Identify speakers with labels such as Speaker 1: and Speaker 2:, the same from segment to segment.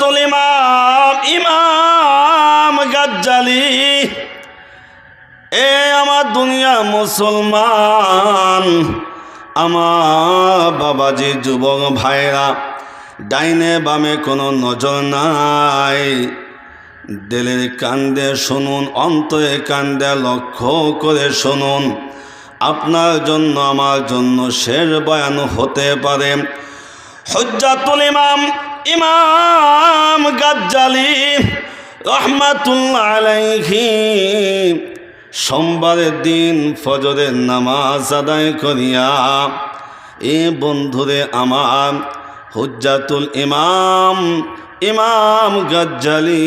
Speaker 1: হুজ্জাতুল ইমাম ইমাম গাজ্জালি। এ আমার দুনিয়া মুসলমান, আমার বাবাজি যুবক ভাইরা, ডাইনে বামে কোনো নজর নাই। দিলের কান্দে শুনুন, অন্তরে কান্দে লক্ষ্য করে শুনুন। আপনার জন্য, আমার জন্য শেষ বয়ান হতে পারে। হজ্জাতুল ইমাম ইমাম গাজ্জালি রহমাতুল্লাহ সোমবারের দিন ফজরের নামাজ আদায় করিয়া, এ বন্ধুরে আমার হুজ্জাতুল ইমাম ইমাম গাজ্জালি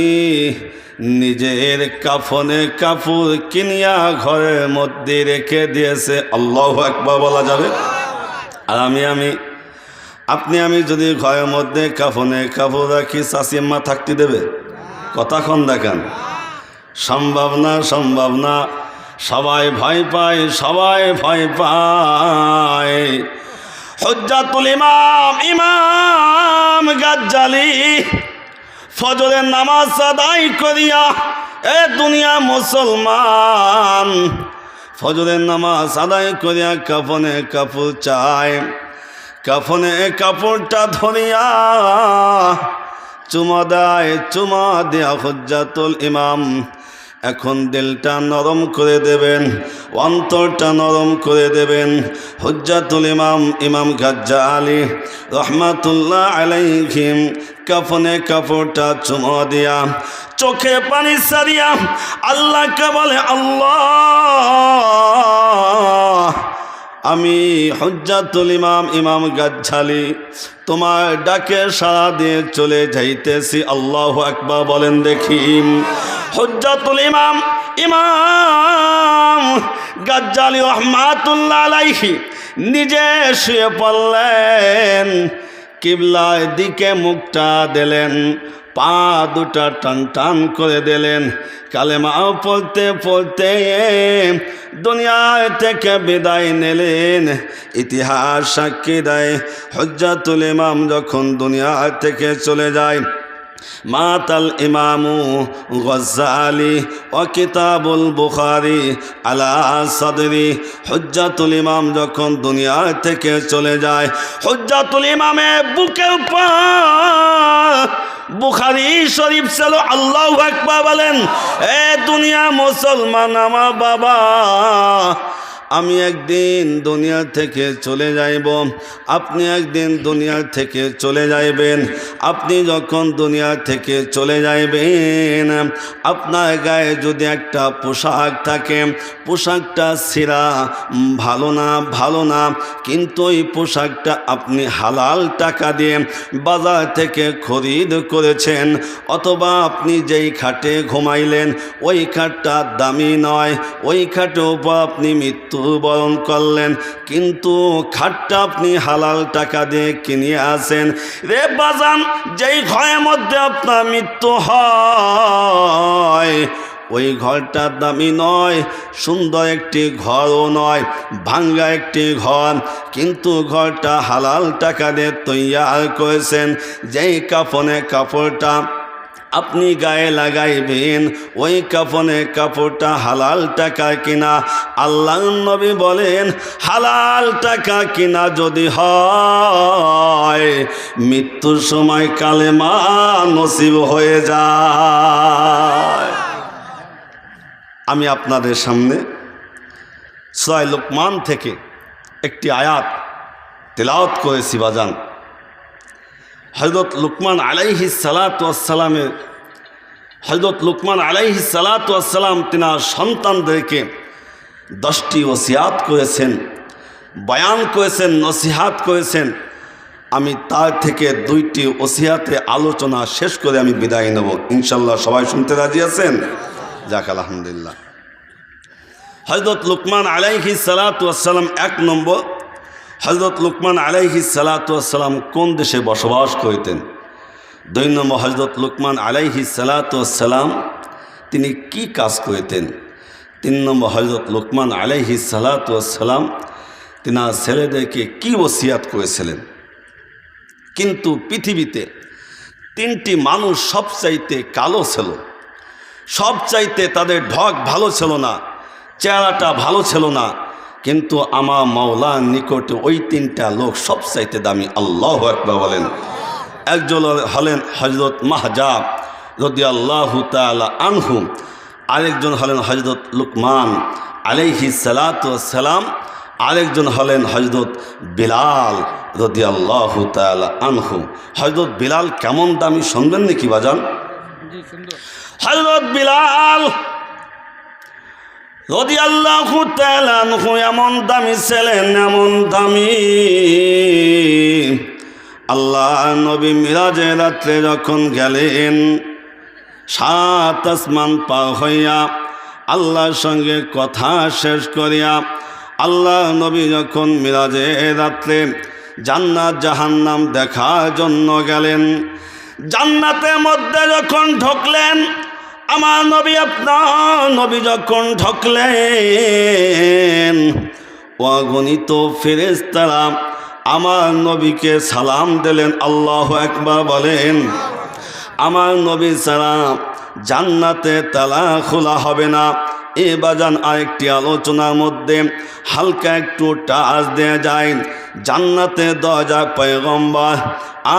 Speaker 1: নিজের কাফনে কাপড় কিনিয়া ঘরের মধ্যে রেখে দিয়েছে। আল্লাহ একবার বলা যাবে। আর আমি আমি আপনি আমি যদি ঘরের মধ্যে কাফনে কাপড় রাখি চাষিম্মা থাকতে দেবে? কতক্ষণ দেখান। সম্ভব না সম্ভব না। সবাই ভয় পায়, সবাই ভয় পায়। হজ্জাতুল ইমাম ইমাম গাজ্জালি, ফজরের নামাজ আদায় করিয়া, এ দুনিয়া মুসলমান। ফজরের নামাজ আদায় করিয়া কাফনে কাপড় চায়। কাফনে কাপড়টা ধরিয়া চুমা দেয় চুমা দেয়া হজ্জাতুল ইমাম। এখন দিলটা নরম করে দেবেন, অন্তরটা নরম করে দেবেন। হজ্জাতুল ইমাম ইমাম গাজ্জা আলী রহমাতুল্লাহ আলাইহিম কাফনে কাপড়টা চুমা দিয়া, চোখে পানি সারিয়া আল্লাহকে বলে আল্লাহ। আমি হজ্জাতুল ইমাম ইমাম গাজ্জালি। তোমার ডাকে সাড়া দিয়ে চলে যাইতেছি। আল্লাহ একবার বলেন, দেখি। হজ্জাতুল ইমাম ইমাম গাজ্জালি রহমাতুল্লাহ নিজে শুয়ে পড়লেন, কিবলার দিকে মুখটা দিলেন। পা দুটা টান টান করে দিলেন। কালেমা পড়তে পড়তে দুনিয়া থেকে বিদায় নিলেন। ইতিহাস সাক্ষী দেয়, হজ্জাতুল ইমাম যখন দুনিয়া থেকে চলে যায়, মাতাল ইমামু গজ্জালি ও কিতাবুল বুখারি আলা সদরি। হজ্জাতুল ইমাম যখন দুনিয়া থেকে চলে যায়, হজ্জাতুল ইমামের বুকের উপর বুখারি শরীফ ছিল আল্লাহ একবার বলেন এ দুনিয়া মুসলমান আমার বাবা আমি একদিন দুনিয়া থেকে চলে যাইব। আপনি একদিন দুনিয়া থেকে চলে যাইবেন। আপনি যখন দুনিয়া থেকে চলে যাইবেন, আপনার গায়ে যদি একটা পোশাক থাকে, পোশাকটা ছিঁড়া ভালো না ভালো না, কিন্তু ওই পোশাকটা আপনি হালাল টাকা দিয়ে বাজার থেকে খরিদ করেছেন, অথবা আপনি যেই খাটে ঘুমাইলেন, ওই খাটটা দামি নয়, ওই খাটের উপর আপনি মৃত্যু বরণ করলেন। কিন্তু খাটটা আপনি হালাল টাকা দিয়ে কিনে আসেন রে বাজান, যেই ঘরের মধ্যে আপনার মৃত্যু হয়, ওই ঘরটার দামি নয়, সুন্দর একটি ঘরও নয়, ভাঙ্গা একটি ঘর। কিন্তু ঘরটা হালাল টাকা দিয়ে তৈয়ার করেছেন। যেই কাপনে কাপড়টা আপনি গায়ে লাগাইবেন, ওই কাপনে কাপড়টা হালাল টাকা কিনা? আল্লাহ নবী বলেন, হালাল টাকা কিনা যদি হয়, মৃত্যুর সময় কালেমা নসিব হয়ে যায়। আমি আপনাদের সামনে সয় লোকমান থেকে একটি আয়াত তেলাওত করেছি, বাজান। হজরত লুকমান আলাইহি সালাতামের হজরত লুকমান আলাইহি সালাতাম তিনার সন্তানদেরকে দশটি ওসিয়াত করেছেন, বয়ান করেছেন, নসিহাত করেছেন। আমি তার থেকে দুইটি ওসিয়াতে আলোচনা শেষ করে আমি বিদায় নেব। ইনশাল্লাহ সবাই শুনতে রাজি আছেন? যাক, আলহামদুলিল্লাহ। হজরত লুকমান আলাইহি সালাতাম এক নম্বর হজরত লুকমান আলাইহি সালাতাম কোন দেশে বসবাস করিতেন? দুই নম্বর হজরত লুকমান আলাইহি সালাতাম তিনি কি কাজ করিতেন? তিন নম্বর হজরত লুকমান আলাইহি সালাতাম তিনার ছেলেদেরকে কি ওসিয়াত করেছিলেন? কিন্তু পৃথিবীতে তিনটি মানুষ সবচাইতে কালো ছিল। সবচাইতে তাদের ঢক ভালো ছিল না, চেহারাটা ভালো ছিল না কিন্তু আমার মাওলার নিকটে ওই তিনটা লোক সবচাইতে দামি আল্লাহ একবার বলেন। একজন হলেন হজরত মাহজাব রদি আল্লাহ তালা আনহু আরেকজন হলেন হজরত লুকমান আলাইহি সালাম আরেকজন হলেন হজরত বিলাল রদি আল্লাহ তালা আনহু। হজরত বিলাল কেমন দামি শুনবেন নাকি বাজান? হজরত বিলাল রদি আল্লাহ এমন দামি ছিলেন এমন দামি। আল্লাহ নবী মিরাজে রাত্রে যখন গেলেন, সাত আসমান পা হইয়া আল্লাহর সঙ্গে কথা শেষ করিয়া আল্লাহ নবী যখন মিরাজে রাত্রে জান্নাত জাহান্নাম দেখার জন্য গেলেন, জান্নাতের মধ্যে যখন ঢুকলেন আমার নবী আপনার নবী যখন ঢুকলেন, অগণিত ফেরেস্তারা আমার নবীকে সালাম দিলেন, আল্লাহ একবার বলেন, আমার নবী সালাম জান্নাতে তালা খোলা হবে না। এ বাজান আরেকটি আলোচনার মধ্যে হালকা একটু টাচ দেয়া যায় জান্নাতে দরজা পয়গম্বর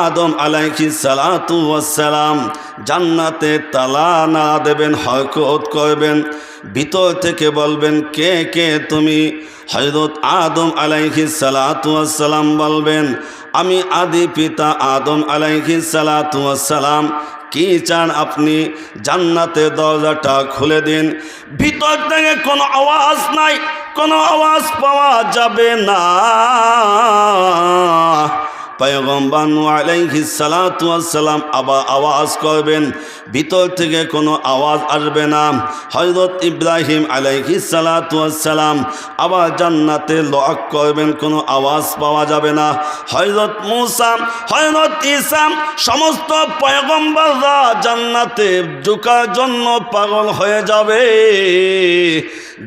Speaker 1: আদম আলাইকি সালাতু সালাম জান্নাতে তালা না দেবেন, হরকত করবেন। ভিতর থেকে বলবেন, কে কে তুমি? হজরত আদম আলাইহি সালাম বলবেন, আমি আদি পিতা আদম আলাইহি সালাম কি চান আপনি? জান্নাতে দরজাটা খুলে দিন। ভিতর থেকে কোনো আওয়াজ নাই। কোনো আওয়াজ পাওয়া যাবে না। পয়গম্বর আলাইহি সালাম আবার আওয়াজ করবেন, ভিতর থেকে কোনো আওয়াজ আসবে না। হজরত ইব্রাহিম আলাইহি সালাম আবার জান্নাতে লক করবেন, কোনো আওয়াজ পাওয়া যাবে না। হজরত মুসাম হজরত ইসাম সমস্ত পয়গম্বররা জান্নাতে ঢুকার জন্য পাগল হয়ে যাবে।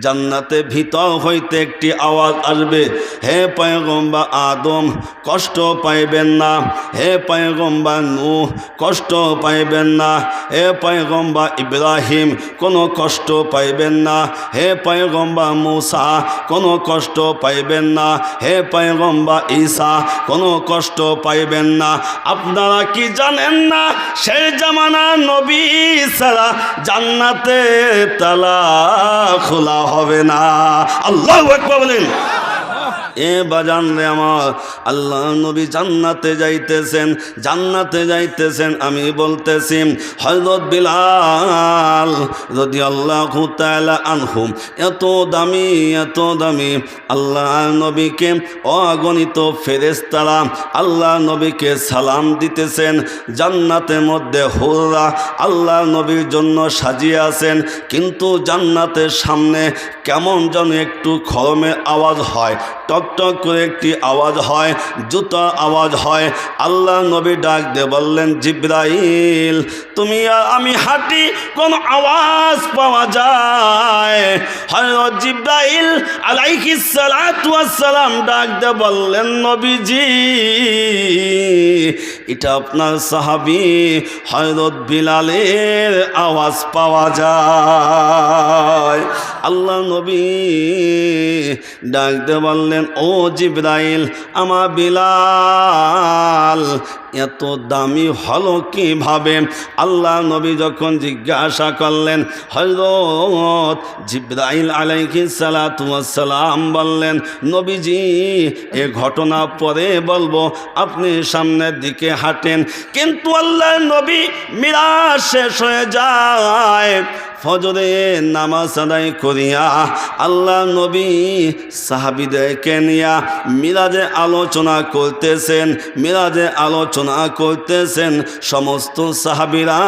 Speaker 1: জান্নাতে ভিতর হইতে একটি আওয়াজ আসবে। হে পয়গম্বা আদম, কষ্ট পাইবেন না। হে পয়গম্বা নু কষ্ট পাইবেন না। হে পয়গম্বা ইব্রাহিম, কোনো কষ্ট পাইবেন না। হে পয়গম্বা মূসা, কোনো কষ্ট পাইবেন না। হে পয়গম্বা ঈসা, কোনো কষ্ট পাইবেন না। আপনারা কি জানেন না, সেই জামানা নবী সারা জান্নাতে তালা খোলা হবে না। আল্লাহ একবার বলেন। এ বাজান রে আমার, আল্লাহ নবী জান্নাতে যাইতেছেন জান্নাতে যাইতেছেন, আমি বলতেছি হজরত বিলাল যদি আল্লাহ আনহুম এত দামি এত দামি, আল্লাহ নবীকে অগণিত ফেরেস্তারা আল্লাহ নবীকে সালাম দিতেছেন, জান্নাতের মধ্যে হোররা আল্লাহ নবীর জন্য সাজিয়ে আছেন, কিন্তু জান্নাতের সামনে কেমন যেন একটু খরমের আওয়াজ হয় টক টক করে একটি আওয়াজ হয়, জুতা আওয়াজ হয়। আল্লাহ নবী ডাক দে বললেন, জিব্রাইল, তুমি আর আমি হাঁটি, কোন আওয়াজ পাওয়া যায়? হযরত জিব্রাইল ওয়াস সালাম ডাক দে বললেন, নবীজি, এটা আপনার সাহাবী হযরত বিলালের আওয়াজ পাওয়া যায়। আল্লাহ নবী ডাকতে বললেন ও জিব্রাইল আমার বিলাল এত দামি হলো কীভাবে? আল্লাহ নবী যখন জিজ্ঞাসা করলেন হজরত জিব্রাইল আলাইহি সালাম বললেন, নবীজি, এ ঘটনা পরে বলব, আপনি সামনের দিকে হাঁটেন, কিন্তু আল্লাহ নবী মিরাজ শেষ হয়ে যায়। ফজরে নামাজ আদায় করিয়া আল্লাহ নবী সাহাবিদেরকে নিয়া মিরাজে আলোচনা করতেছেন। মিরাজে আলোচনা করতেছেন সমস্ত সাহাবিরা।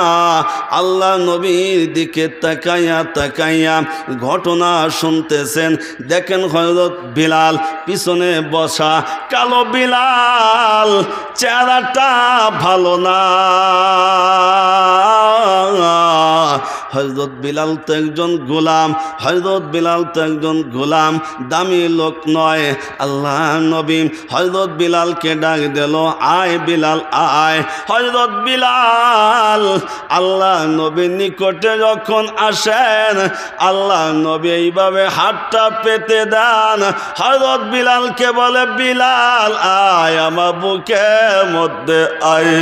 Speaker 1: আল্লাহ নবীর দিকে তাকাইয়া তাকাইয়া ঘটনা শুনতেছেন। দেখেন হজরত বিলাল পিছনে বসা, কালো বিলাল। চেহারাটা ভালো না। হজরত বিলাল তো একজন গোলাম হজরত বিলাল তো একজন গোলাম, দামি লোক নয়, আল্লাহ নবী। হজরত বিলালকে ডাক দিল, আয় বিলাল, আয়। হজরত বিলাল আল্লাহ নবীর নিকটে যখন আসেন, আল্লাহ নবী এইভাবে হাতটা পেতে দেন। হজরত বিলালকে বলে, বিলাল, আয় আমার বুকের মধ্যে আয়।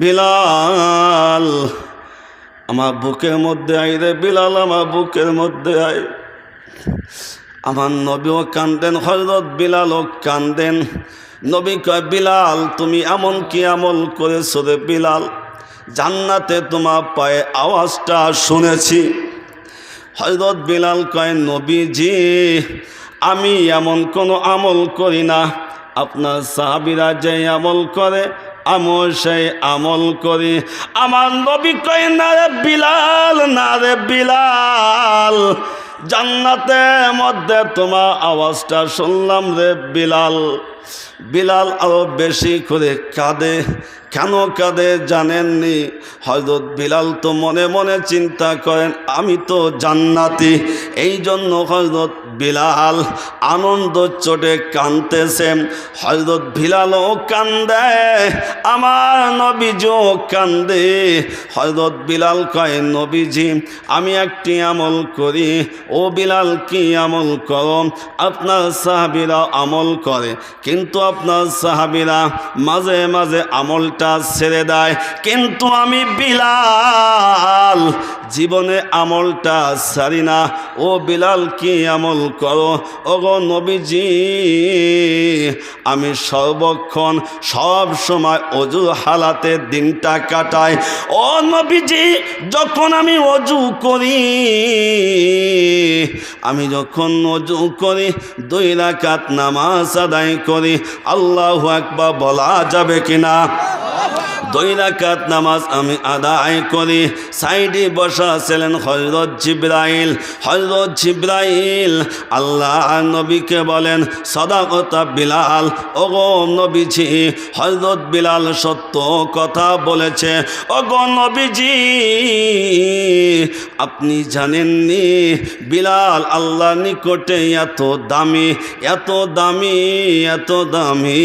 Speaker 1: বিলাল, আমার বুকের মধ্যে আই রে বিলাল, আমার বুকের মধ্যে আয়। আমার নবীও কান্দেন হজরত বিলালও কান্দেন। নবী কয়, বিলাল, তুমি এমন কি আমল করেছ রে বিলাল? জান্নাতে তোমার পায়ে আওয়াজটা শুনেছি। হজরত বিলাল কয়, নবীজি আমি এমন কোনো আমল করি না। আপনার সাহাবিরা যে আমল করে আমল সেই আমল করি। আমার নবী কই না রে বিলাল, না রে বিলাল, জান্নাতের মধ্যে তোমার আওয়াজটা শুনলাম রে বিলাল। বিলাল আরও বেশি করে কাঁদে। কেন কাঁদে জানেননি? হজরত বিলাল তো মনে মনে চিন্তা করেন, আমি তো জান্নাতি। এই জন্য হজরত বিলাল আনন্দ চোটে কানতেছেন হজরত বিলালও কান্দে, আমার নবীজও কান্দে। হজরত বিলাল কয়, নবীজি, আমি একটি আমল করি। ও বিলাল, কি আমল করো? আপনার সাহাবিরা আমল করে। কিন্তু আপনার সাহাবিরা মাঝে মাঝে আমলটা ছেড়ে দেয়। কিন্তু আমি বিলাল, জীবনে আমলটা সারি না। ও বিলাল, কি আমল করো? ও গো নবীজি, আমি সর্বক্ষণ সব সময় অজু হালাতে দিনটা কাটাই। ও নবীজি, যখন আমি অজু করি, আমি যখন অজু করি, দুই রাকাত নামাজ আদায় করি আল্লাহ একবার বলা যাবে কিনা? দুই রাকাত নামাজ আমি আদায় করি। সাইডে বসা ছিলেন হজরত জিব্রাইল। হজরত জিব্রাইল আল্লাহ নবীকে বলেন, সদাকতা বিলাল। ওগো নবীজি হজরত বিলাল সত্য কথা বলেছে। ওগো নবীজি, আপনি জানেননি বিলাল আল্লাহ নিকটে এত দামি এত দামি এত দামি।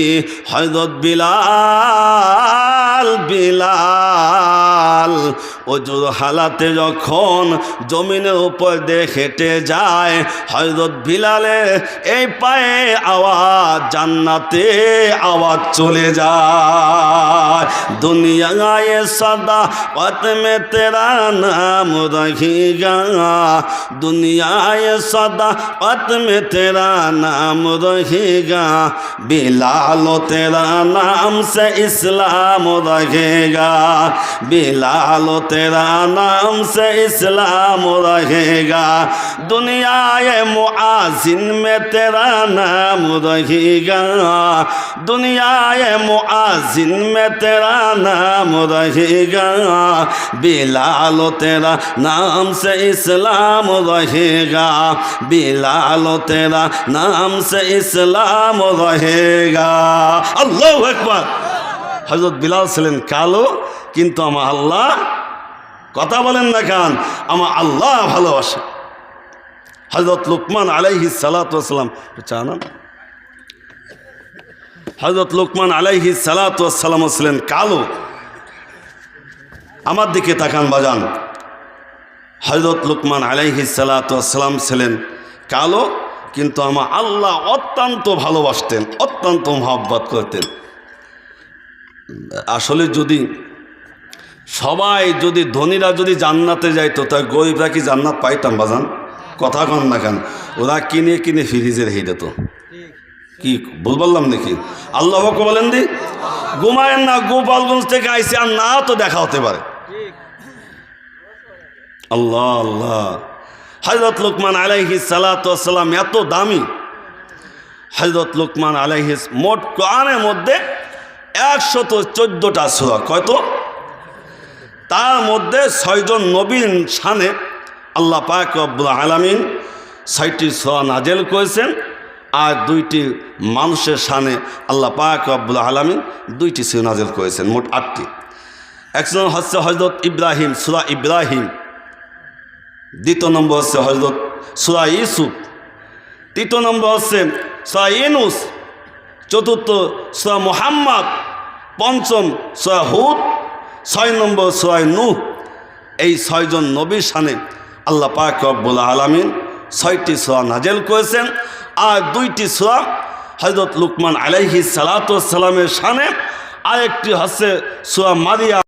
Speaker 1: হজরত বিলাল বিলাল অজুর হালাতে যখন জমিনের উপর দিয়ে হেঁটে যায় হজরত বিলালে এই পায়ে আওয়াজ, জান্নাতে আওয়াজ চলে যায়। দুনিয়ায় সাদা পথ মে তেরা নাম রহিগা। দুনিয়ায় সাদা পথ তেরা নাম রহিগা। বিলাল তেরা নাম সে ইসলাম রহেগা। বিলালো তেরা तेरा नाम से इस्लाम रहेगा दुनियाए मुआजिन में तेरा नाम रहेगा दुनियाए मुआजिन में तेरा नाम रहेगा बिलालो तेरा नाम से इस्लाम रहेगा बिलालो तेरा नाम से इस्लाम रहेगा আল্লাহ একবার হজরত বিলাল ছিলেন কালো কিন্তু আমার আল্লাহ কথা বলেন না কান? আমার আল্লাহ ভালোবাসে। হজরত লুকমান আলাইহি সালাতাম চানা হজরত লুকমান আলাইহি সালাতাম ছিলেন কালো, আমার দিকে তাকান, বাজান। হজরত লুকমান আলাইহি সালাতাম ছিলেন কালো, কিন্তু আমার আল্লাহ অত্যন্ত ভালোবাসতেন, অত্যন্ত মহব্বত করতেন। আসলে যদি সবাই যদি ধনীরা যদি জান্নাতে যাইতো তা গরিবরা কি জান্নাত পাইতাম বাজান? কথা কন না কেন। ওরা কিনে কিনে ফ্রিজে রেখে দিত কি, ভুল বললাম নাকি? আল্লাহ বলেন দি। ঘুমায়েন না, গোপালগঞ্জ থেকে আইসে আর না তো দেখা হতে পারে। আল্লাহ আল্লাহ। হজরত লুকমান আলাইহি সালাতাম এত দামি। হজরত লুকমান আলাইহিস, মোট কোরআনের মধ্যে একশত চোদ্দোটা সুরা। কয়তো তার মধ্যে ছয়জন নবীন শানে আল্লাহ পাক আব্দুল আলামিন ছয়টি সোয়া নাজেল করেছেন আর দুইটি মানুষের সানে আল্লাহ পাক আব্দুল আলামিন দুইটি সে নাজেল করেছেন, মোট আটটি। একজন হচ্ছে হজরত ইব্রাহিম, সুরা ইব্রাহিম। দ্বিতীয় নম্বর হচ্ছে হজরত সুরা ইসুফ তৃতীয় নম্বর হচ্ছে সুরা ইনুস চতুর্থ সুরা মোহাম্মদ। পঞ্চম সুরা হুদ। ছয় নম্বর সোয়াই নূহ, এই ছয়জন নবীর সানে আল্লাহ পাক রব্বুল আলমিন ছয়টি সোয়া নাজেল করেছেন আর দুইটি সোয়া হজরত লুকমান আলাইহি সালাতামের সানে আরেকটি হচ্ছে সোয়া মারিয়া